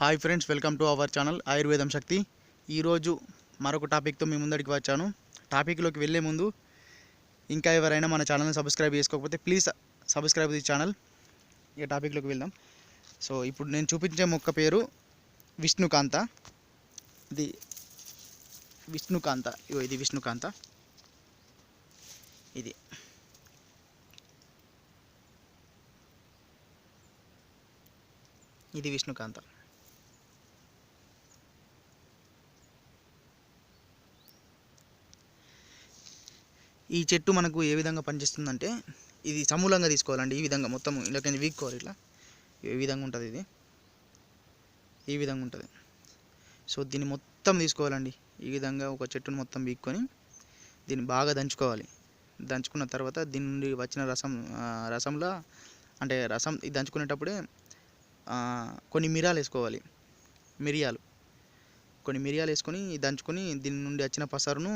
Hi friends welcome to our channel Ayurvedam Shakti. ఈరోజు మరొక టాపిక్తో మీ ముందడికి వచ్చాను. టాపిక్లోకి వెళ్ళే ముందు ఇంకా ఎవరైనా మన ఛానల్ని సబ్స్క్రైబ్ చేసుకోకపోతే ప్లీజ్ సబ్స్క్రైబ్ ది ఛానల్. ఇక టాపిక్లోకి వెళ్దాం. సో ఇప్పుడు నేను చూపించే మొక్క పేరు విష్ణుకాంత. ఇది విష్ణుకాంత. ఇగో ఇది విష్ణుకాంత. ఇది. ఇది విష్ణుకాంత. ఈ చెట్టు మనకు ఏ విధంగా పనిచేస్తుందంటే ఇది సమూలంగా తీసుకోవాలండి ఈ విధంగా మొత్తం ఇలా కింద వీక్కోవాలి ఇట్లా. ఈ విధంగా ఉంటుంది ఇది. ఈ విధంగా ఉంటుంది. సో దీన్ని మొత్తం తీసుకోవాలండి. ఈ విధంగా ఒక చెట్టును మొత్తం వీక్కొని దీన్ని బాగా దంచుకోవాలి. దంచుకున్న తర్వాత దీని నుండి వచ్చిన రసం రసంలో అంటే రసం ఇది దంచుకునేటప్పుడే కొన్ని మిరియాలు వేసుకోవాలి. మిరియాలు. కొన్ని మిరియాలు వేసుకొని దంచుకొని దీని నుండి వచ్చిన పసరును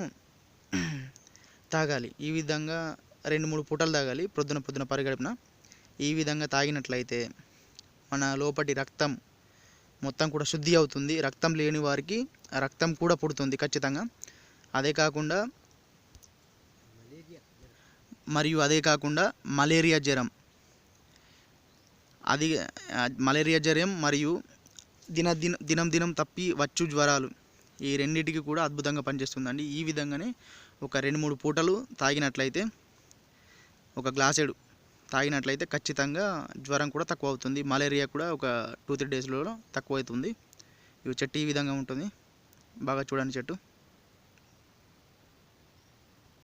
తాగాలి. ఈ విధంగా రెండు మూడు పూటలు తాగాలి. ప్రొద్దున పొద్దున పరిగడుపున. ఈ విధంగా తాగినట్లయితే మన లోపటి రక్తం మొత్తం కూడా శుద్ధి అవుతుంది. రక్తం లేని వారికి రక్తం కూడా పుడుతుంది ఖచ్చితంగా. అదే కాకుండా మరియు అదే కాకుండా మలేరియా జ్వరం. అది మలేరియా జ్వరం మరియు దిన దిన దినం దినం తప్పి వచ్చు జ్వరాలు. ఈ రెండింటికి కూడా అద్భుతంగా పనిచేస్తుందండి. ఈ విధంగానే ఒక రెండు మూడు పూటలు తాగినట్లయితే ఒక గ్లాసెడు తాగినట్లయితే ఖచ్చితంగా జ్వరం కూడా తక్కువ అవుతుంది. మలేరియా కూడా ఒక టూ త్రీ డేస్లో తక్కువ అవుతుంది. ఇవి చెట్టు ఈ విధంగా ఉంటుంది. బాగా చూడండి చెట్టు.